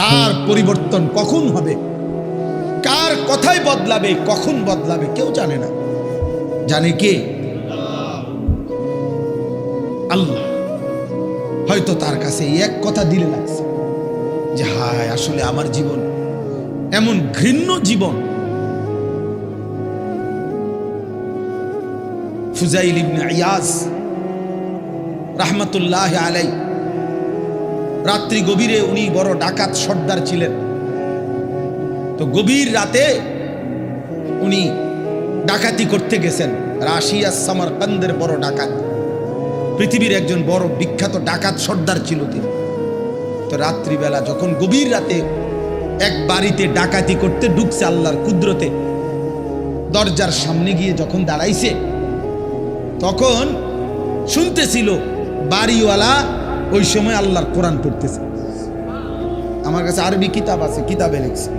কার পরিবর্তন কখন হবে? কার কথাই বদলাবে, কখন বদলাবে, কেউ জানে না। জানে কে? আল্লাহ। হয়তো তার কাছে এক কথা দিলে লাগছে যে, হায়, আসলে আমার জীবন এমন ঘৃণ্য জীবন। ফুজাইল ইবনে ইয়াজ রাহমাতুল্লাহ আলাই রাত্রি গভীরে উনি বড় ডাকাত সর্দার ছিলেন। তো গভীর রাতে উনি ডাকাতি করতে গেছেন। রাশিয়া সামারকান্দের বড় ডাকাত। পৃথিবীর একজন বড় বিখ্যাত ডাকাত সর্দার ছিল তিনি। তো রাত্রিবেলা যখন গভীর রাতে এক বাড়িতে ডাকাতি করতে ঢুকছে আল্লাহর কুদরতে, দরজার সামনে গিয়ে যখন দাঁড়াইছে, তখন শুনতেছিল বাড়িওয়ালা ওই সময় আল্লাহর কোরআন পড়তেছে। আমার কাছে আরবি কিতাব আছে, কিতাবে লিখছে।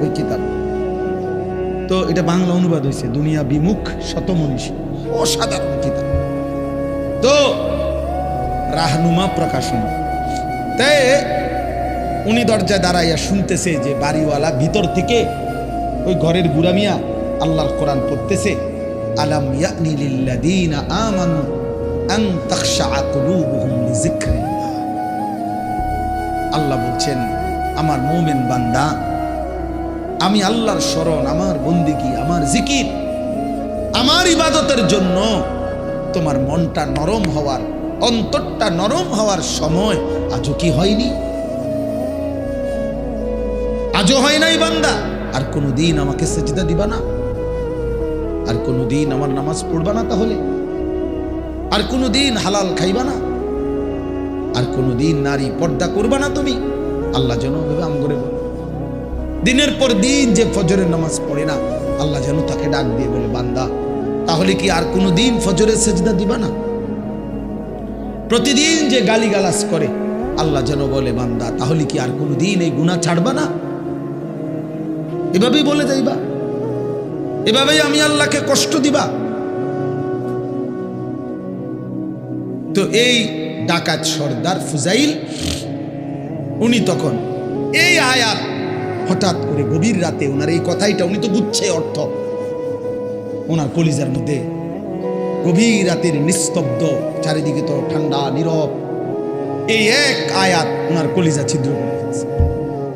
ওই কিতাব। তো এটা বাংলা অনুবাদ হয়েছে, দুনিয়া বিমুখ শতমনীষী। অসাধারণ কিতাব। তো রাহনুমা প্রকাশনী। তাই উনি দরজায় দাঁড়াইয়া শুনতেছে যে বাড়িওয়ালা ভিতর থেকে ওই ঘরের বুড়ামিয়া আল্লাহর কোরআন পড়তেছে। আলাম ইয়ানি লিল্লাযীনা আমানু আল্লাহ বলছেন, আমার মুমিন বান্দা, আমি আল্লাহর স্মরণ, আমার বন্দিগি, আমার জিকির, আমার ইবাদতের জন্য তোমার মনটা নরম হওয়ার, অন্তরটা নরম হওয়ার সময় আজও কি হয়নি? আজও হয় নাই বান্দা? আর কোনো দিন আমাকে সেজদা দিবা না? আর কোনো দিন আমার নামাজ পড়বা না তাহলে? আর কোনো দিন হালাল খাইবা না। আর কোনো দিন নারী পর্দা করবা না তুমি। আল্লাহ যেন আম করে বলে। দিনের পর দিন যে ফজরের নামাজ পড়ে না, আল্লাহ যেন তাকে ডাক দিয়ে বলে, বান্দা, তাহলে কি আর কোনো দিন ফজরের সেজদা দিবা না? প্রতিদিন যে গালিগালাজ করে, আল্লাহ যেন বলে, বান্দা, তাহলে কি আর কোনো দিন এই গুণা ছাড়বা না? এভাবেই বলে যাইবা। এভাবেই আমি আল্লাহকে কষ্ট দিবা। তো এই ডাকাত সর্দার ফুজাইল, উনি তখন এই আয়াত হঠাৎ করে গভীর রাতে ওনার এই কথাইটা, উনি তো বুঝছে অর্থ। ওনার কলিজার মধ্যে গভীর রাতের নিস্তব্ধ, চারিদিকে তো ঠান্ডা, নীরব। এই এক আয়াত ওনার কলিজা ছিদ্র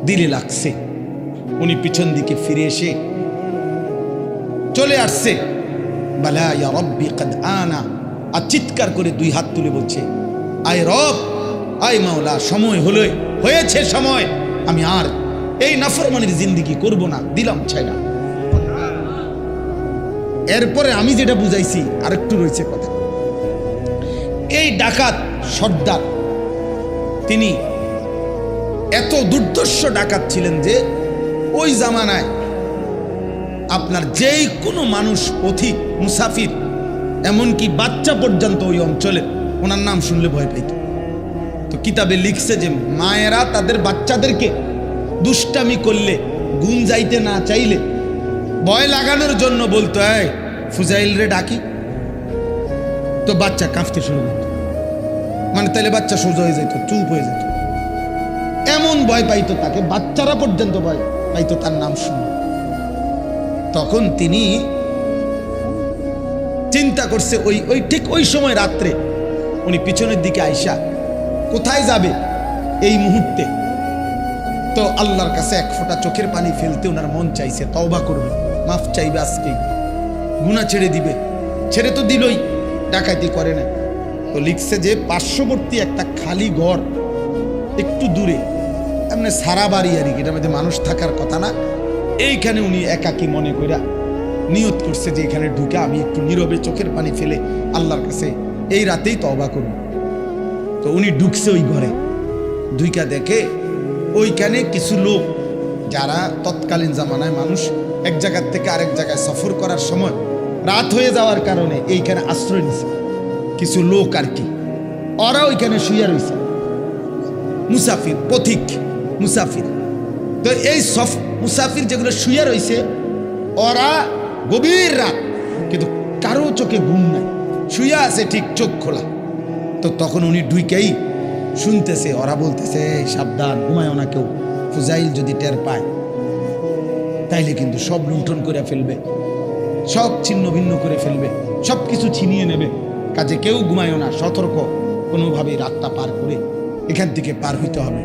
দিলে লাগছে। উনি পিছন দিকে ফিরে এসে চলে আসছে। বালা ইয়া রব্বি কদ আনা আর চিৎকার করে দুই হাত তুলে বলছে, আয় রব, আয় মাওলা, সময় হলো, হয়েছে সময়। আমি আর এই নাফরমানির জিন্দিগি করব না, দিলাম ছাইনা এরপরে আমি যেটা বুঝাইছি, আরেকটু রয়েছে কথা। এই ডাকাত সর্দার, তিনি এত দুর্দর্শ ডাকাত ছিলেন যে ওই জামানায় আপনার যেই কোনো মানুষ পথিক মুসাফির এমনকি বাচ্চা পর্যন্ত ওই অঞ্চলে। ওনার নাম শুনলে ভয় পাইত। তো কিতাবে লিখছে যে, মায়েরা তাদের বাচ্চাদেরকে দুষ্টামি করলে গুণ যাইতে না চাইলে ভয় লাগানোর জন্য বলতো, এই, ফুজাইল রে ডাকি। তো বাচ্চা কাঁপতে শুরু করত। মানে তাহলে বাচ্চা সোজা হয়ে যেত চুপ হয়ে যেত এমন ভয় পাইতো তাকে, বাচ্চারা পর্যন্ত ভয় পাইতো তার নাম শুনে। তখন তিনি চিন্তা করছে ওই ওই ঠিক ওই সময় রাত্রে। উনি পিছনের দিকে আইসা, কোথায় যাবে এই মুহূর্তে? তো আল্লাহর কাছে এক ফোঁটা চোখের পানি ফেলতে ওনার মন চাইছে, তওবা করবে, মাফ চাইবে আজকেই। গুণা ছেড়ে দিবে, ছেড়ে তো দিলই, ডাকাতি করে না। তো লিখছে যে পার্শ্ববর্তী একটা খালি ঘর, একটু দূরে, এমনি সারা বাড়ি আর কি, এটার মধ্যে মানুষ থাকার কথা না। এইখানে উনি একাকি মনে কইরা নিয়ত করছে যে এখানে ঢুকে আমি একটু নীরবে চোখের পানি ফেলে আল্লাহর কাছে এই রাতেই তওবা করব। তো উনি ঢুকছে ওই ঘরে। দুইকা দেখে ওইখানে কিছু লোক যারা তৎকালীন জামানায় মানুষ, এক জায়গার থেকে আরেক জায়গায় সফর করার সময় রাত হয়ে যাওয়ার কারণে এইখানে আশ্রয় নিছে। কিছু লোক আর কি। ওরা ওইখানে শুয়ে রয়েছে মুসাফির, পথিক মুসাফির। তো এই সফ, মুসাফির যেগুলো শুয়ে রয়েছে ওরা গভীর রাত, কিন্তু কারও চোখে ঘুম নাই। শুয়ে আছে ঠিক চোখ খোলা। তো তখন উনি ডুইকেই শুনতেছে, ওরা বলতেছে সাবধান ঘুমায় না কেউ। ফুজাইল যদি টের পায়, তাইলে কিন্তু সব লুণ্ঠন করে ফেলবে। সব ছিন্ন ভিন্ন করে ফেলবে। সব কিছু ছিনিয়ে নেবে। কাজে কেউ ঘুমায়ও না, সতর্ক। কোনোভাবেই রাতটা পার করে এখান থেকে পার হইতে হবে।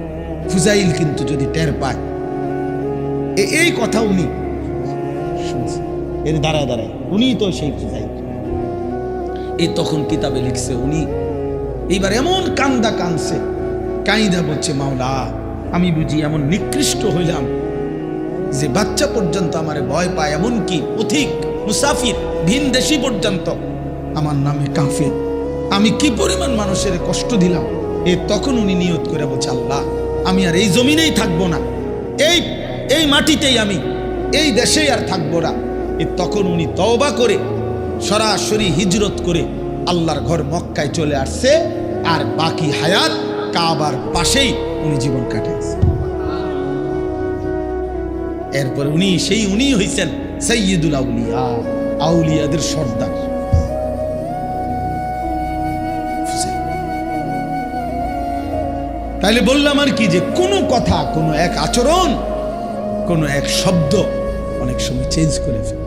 ফুজাইল কিন্তু যদি টের পায় এই কথা উনি শুনছে। এর দাঁড়ায় দাঁড়ায়। উনি তো সেই ফুজাইল এই তখন কিতাবে লিখছে উনি, এইবার এমন কান্দা কানছে, কাইদা বলছে, মাওলা, আমি বুঝি এমন নিকৃষ্ট হইলাম যে বাচ্চা পর্যন্ত আমার ভয় পায়, এমনকি পথিক মুসাফির, ভিন দেশি পর্যন্ত আমার নামে কাফে আমি কি পরিমাণ মানুষের কষ্ট দিলাম? এ তখন উনি নিয়ত করে বলছে, আল্লাহ, আমি আর এই জমিনেই থাকব না। এই এই মাটিতেই আমি, এই দেশেই আর থাকব না। তখন উনি তওবা করে সরাসরি হিজরত করে আল্লাহর ঘর মক্কায় চলে আসছে। আর বাকি হায়াত কাবার পাশেই উনি জীবন কাটাইছে। এরপর উনি সেই উনি হইছেন সৈয়দুল আউলিয়া, আউলিয়াদের সর্দার। তাইলে বললাম আর কি যে, কোনো কথা, কোনো এক আচরণ, কোনো এক শব্দ অনেক সময় চেঞ্জ করে ফেলে।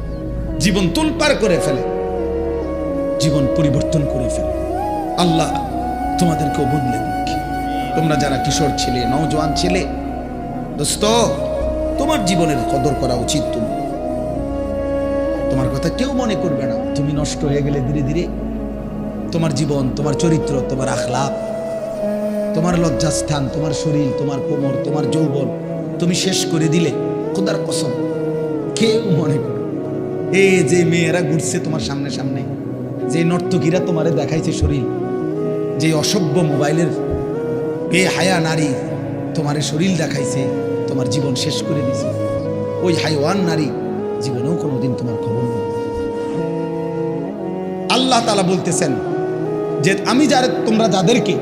জীবন তোলপার করে ফেলে। জীবন পরিবর্তন করে ফেলে। আল্লাহ তোমাদেরকেও বদলে দিক তোমরা যারা কিশোর ছিলে, নওজোয়ান ছিলে, দোস্ত, তোমার জীবনের কদর করা উচিত তুমি। তোমার কথা কেউ মনে করবে না। তুমি নষ্ট হয়ে গেলে ধীরে ধীরে তোমার জীবন, তোমার চরিত্র, তোমার আখলাপ, তোমার লজ্জাস্থান, তোমার শরীর, তোমার কোমর, তোমার যৌবন, তুমি শেষ করে দিলে খোদার কসম। কেউ মনে করবে এ যে মেয়েরা ঘুরছে তোমার সামনে সামনে, যে নর্তকীরা তোমারে দেখাইছে শরীর, যে অসভ্য মোবাইলের বে হায়া নারী তোমার শরীর দেখাইছে, তোমার জীবন শেষ করে দিছে। ওই হাইওয়ান নারী জীবনেও কোনোদিন তোমার খবর নেই। আল্লাহ তালা বলতেছেন যে আমি যারা তোমরা যাদেরকে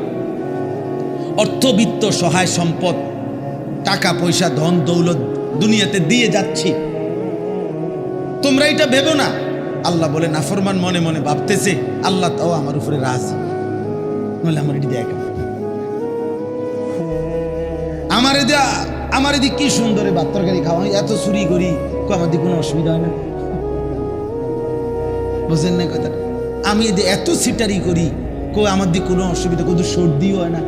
অর্থবিত্ত, সহায় সম্পদ, টাকা পয়সা, ধন, দৌলত দুনিয়াতে দিয়ে যাচ্ছি তোমরা এটা ভেবো না। আল্লাহ বলে, নাফরমান মনে মনে ভাবতেছে, আল্লাহ তাও আমার উপরে রাজ। নইলে আমার এটি দেখ। আমার এদি আমার এদি কি সুন্দর ভাত তরকারি খাওয়া এত চুরি করি আমার দিকে কোনো অসুবিধা হয় না? বুঝলেন না কথা আমি এদি এত সিটারি করি কো আমার দিকে কোনো অসুবিধা কত সর্দিও হয় না।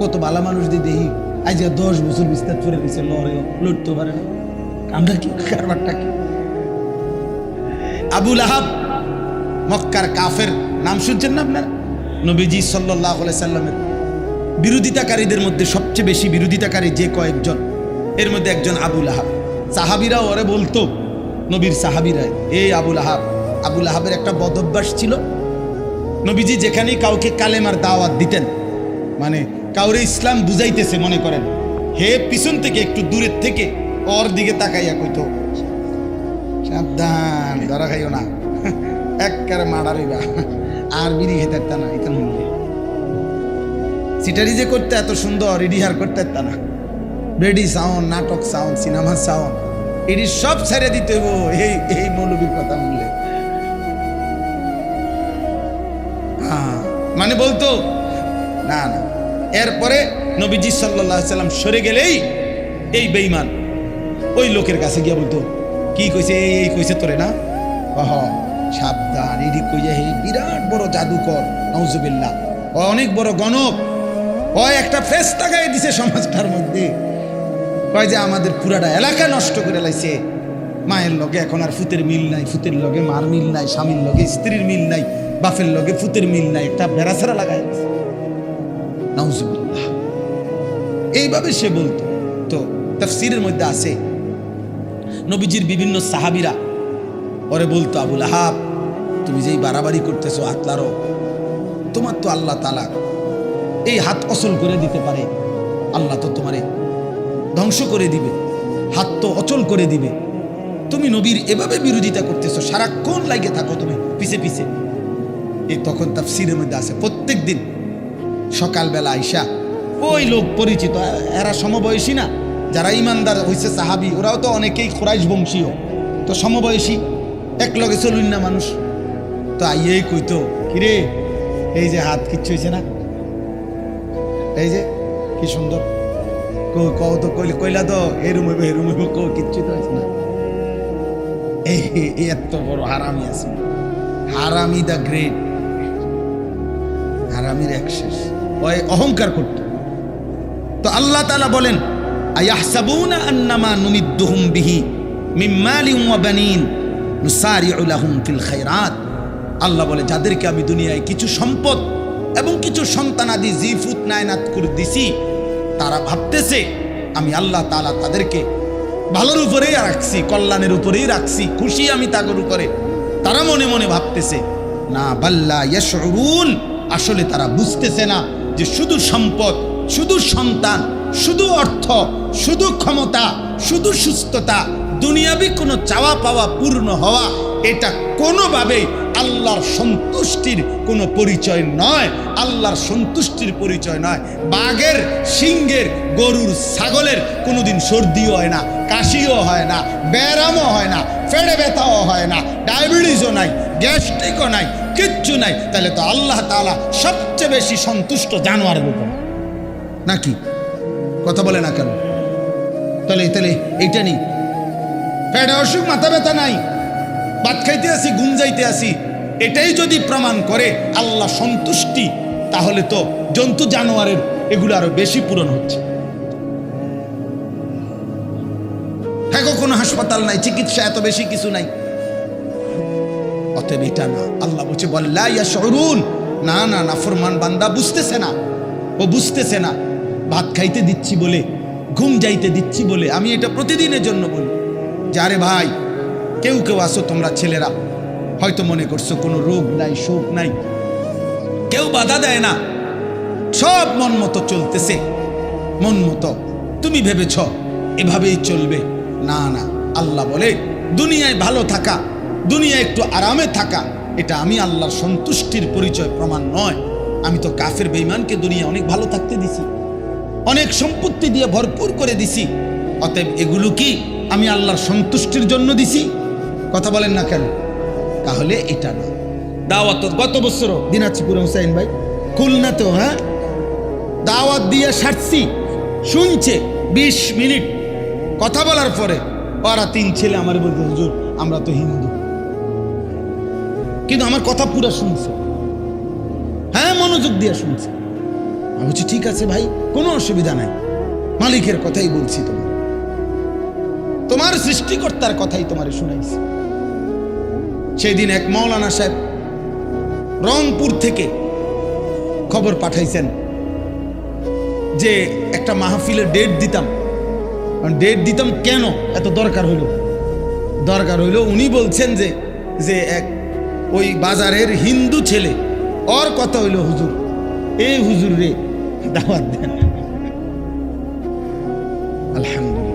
কত ভালো মানুষ দিয়ে দেখি আজ দশ বছর বিস্তার করে দিছে লড়েও লড়তে পারে না। আমরা কি কারবারটা কি? আবুল আহাব মক্কার কাফের, নাম শুনছেন না আপনার? নবীজি সাল্লাহ সাল্লামের বিরোধিতাকারীদের মধ্যে সবচেয়ে বেশি বিরোধিতাকারী যে কয়েকজন, এর মধ্যে একজন আবুল আহাব সাহাবিরা ওরে বলতো, নবীর সাহাবিরা এই আবুল আহাব আবুল আহাবের একটা বদভ্যাস ছিল। নবীজি যেখানেই কাউকে কালেমার দাওয়াত দিতেন মানে কাউরে ইসলাম বুঝাইতেছে মনে করেন, হে পিছন থেকে একটু দূরের থেকে, ওর দিকে তাকাইয়া কইতো সাবধান ধরা খাইও না। একবারে মারা রইবা আর বিড়ি খেতে পারতা না এটা মনে সিটারি যে করতে এত সুন্দর রিডিহার করতে পারতা না। রেডি সাউন্ড নাটক সাউন্ড সিনেমা সাউন্ড এটি সব ছেড়ে দিতে হইব এই এই মৌলবীর কথা বললে হ্যাঁ, মানে বলতো? না না। এরপরে নবীজি সাল্লাহ সাল্লাম সরে গেলেই এই বেইমান ওই লোকের কাছে গিয়ে বলতো কি কইছে? এই এই কইছে তোরে না? অহ, সাবধান। এডি কইয়া হে বিরাট বড় জাদুকর নওজুবিল্লাহ ও অনেক বড় গণক। ও একটা ফেস তাকাই দিছে সমাজটার মধ্যে। কয় যে আমাদের পুরাটা এলাকা নষ্ট করে লাইছে। মায়ের লগে এখন আর ফুতের মিল নাই, ফুতের লগে মার মিল নাই, স্বামীর লগে স্ত্রীর মিল নাই, বাপের লগে ফুতের মিল নাই, একটা বেড়াছেরা লাগাই নাউজুবিল্লাহ। এইভাবে সে বলতো। তো তাফসিরের মধ্যে আছে নবীজির বিভিন্ন সাহাবিরা পরে বলতো, আবুল আহাব, তুমি যেই বাড়াবাড়ি করতেছো হাতলারও তোমার তো আল্লাহ তালা এই হাত অচল করে দিতে পারে, আল্লাহ তো তোমারে ধ্বংস করে দিবে, হাত তো অচল করে দিবে। তুমি নবীর এভাবে বিরোধিতা করতেছো, সারাক্ষণ লাগে থাকো তুমি, পিছে পিছে। এই তখন তাফসিরের মধ্যে আছে প্রত্যেক দিন সকালবেলা আইসা, ওই লোক পরিচিত এরা সমবয়সী না। যারা ইমানদার হয়েছে সাহাবি, ওরাও তো অনেকেই খোরাইশ বংশীয়। তো সমবয়সী এক লগে চলুন না মানুষ। তো আইয়েই কইতো কিরে, এই যে হাত কিচ্ছু হয়েছে না? এই যে, কি সুন্দর। কও তো, কইলে, কইলা তো, এরুম হইবে এরুম হইবে কো কিচ্ছু তো হইছে না? এই এত বড় হারামি আছে। হারামি দ্য গ্রেট। হারামির এক শেষ। অহংকার করত। তো আল্লাহ তাআলা বলেন আন্নামা খায়রাত। আল্লাহ বলে, যাদেরকে আমি দুনিয়ায় কিছু সম্পদ এবং কিছু সন্তান সন্তানাদি জিফুত নায়নাত করে দিছি, তারা ভাবতেছে, আমি আল্লাহ তালা তাদেরকে ভালোর উপরেই রাখছি, কল্যাণের উপরেই রাখছি, খুশি আমি তাগর উপরে। তারা মনে মনে ভাবতেছে, না বাল্লা ইয়াশউরুন। আসলে তারা বুঝতেছে না যে শুধু সম্পদ, শুধু সন্তান শুধু অর্থ, শুধু ক্ষমতা, শুধু সুস্থতা, দুনিয়াবি কোনো চাওয়া পাওয়া পূর্ণ হওয়া, এটা কোনোভাবেই আল্লাহর সন্তুষ্টির কোনো পরিচয় নয়। আল্লাহর সন্তুষ্টির পরিচয় নয়। বাঘের, সিংহের, গরুর, ছাগলের কোনোদিন সর্দিও হয় না, কাশিও হয় না, ব্যায়ামও হয় না, ফেড়ে ব্যথাও হয় না, ডায়াবেটিসও নাই, গ্যাস্ট্রিকও নাই, কিচ্ছু নাই। তাহলে তো আল্লাহ তাআলা সবচেয়ে বেশি সন্তুষ্ট জানোয়ারের উপর। নাকি? কথা বলে না কেন? তাহলে তাহলে এইটা নেই পেটে অসুখ, মাথা ব্যথা নাই। ভাত খাইতে আসি, ঘুম যাইতে আসি। এটাই যদি প্রমাণ করে আল্লাহ সন্তুষ্টি, তাহলে তো জন্তু জানোয়ারের এগুলো আরও বেশি পূরণ হচ্ছে। হ্যাঁ কোনো হাসপাতাল নাই, চিকিৎসা এত বেশি কিছু নাই। অতএব এটা না, আল্লাহ বলছে বল্লা ইয়া শরুন না না না, ফরমান বান্দা বুঝতেছে না। ও বুঝতেছে না। ভাত খাইতে দিচ্ছি বলে, ঘুম যাইতে দিচ্ছি বলে আমি এটা প্রতিদিনের জন্য বলি। যে আরে ভাই, কেউ কেউ আসো তোমরা ছেলেরা, হয়তো মনে করছ কোনো রোগ নাই, শোক নাই। কেউ বাধা দেয় না। সব মন মতো চলতেছে। মন মতো, তুমি ভেবেছ এভাবেই চলবে? না না, আল্লাহ বলে, দুনিয়ায় ভালো থাকা, দুনিয়ায় একটু আরামে থাকা, এটা আমি আল্লাহর সন্তুষ্টির পরিচয় প্রমাণ নয়। আমি তো কাফের বেইমানকে দুনিয়া অনেক ভালো থাকতে দিছি। অনেক সম্পত্তি দিয়ে ভরপুর করে দিছি। অতএব এগুলো কি আমি আল্লাহর সন্তুষ্টির জন্য দিছি? কথা বলেন না কেন? তাহলে এটা না। দাওয়াত গত বছরও। দিনাজপুর হুসাইন ভাই খুলনা তো হ্যাঁ? দাওয়াত দিয়ে সারছি। শুনছে, বিশ মিনিট। কথা বলার পরে, ওরা তিন ছেলে আমার বলতে হুজুর, আমরা তো হিন্দু। কিন্তু আমার কথা পুরো শুনছে। হ্যাঁ মনোযোগ দিয়ে শুনছে। আমি বলছি, ঠিক আছে ভাই, কোনো অসুবিধা নাই। মালিকের কথাই বলছি তোমার। তোমার সৃষ্টিকর্তার কথাই তোমার শুনাইছি। সেদিন এক মৌলানা সাহেব রংপুর থেকে খবর পাঠাইছেন যে একটা মাহফিলের ডেট দিতাম। ডেট দিতাম কেন? এত দরকার হইল। দরকার হইল উনি বলছেন যে যে এক ওই বাজারের হিন্দু ছেলে। ওর কথা হইল, হুজুর এই হুজুর রে দাওয়াত দেন আলহামদুলিল্লাহ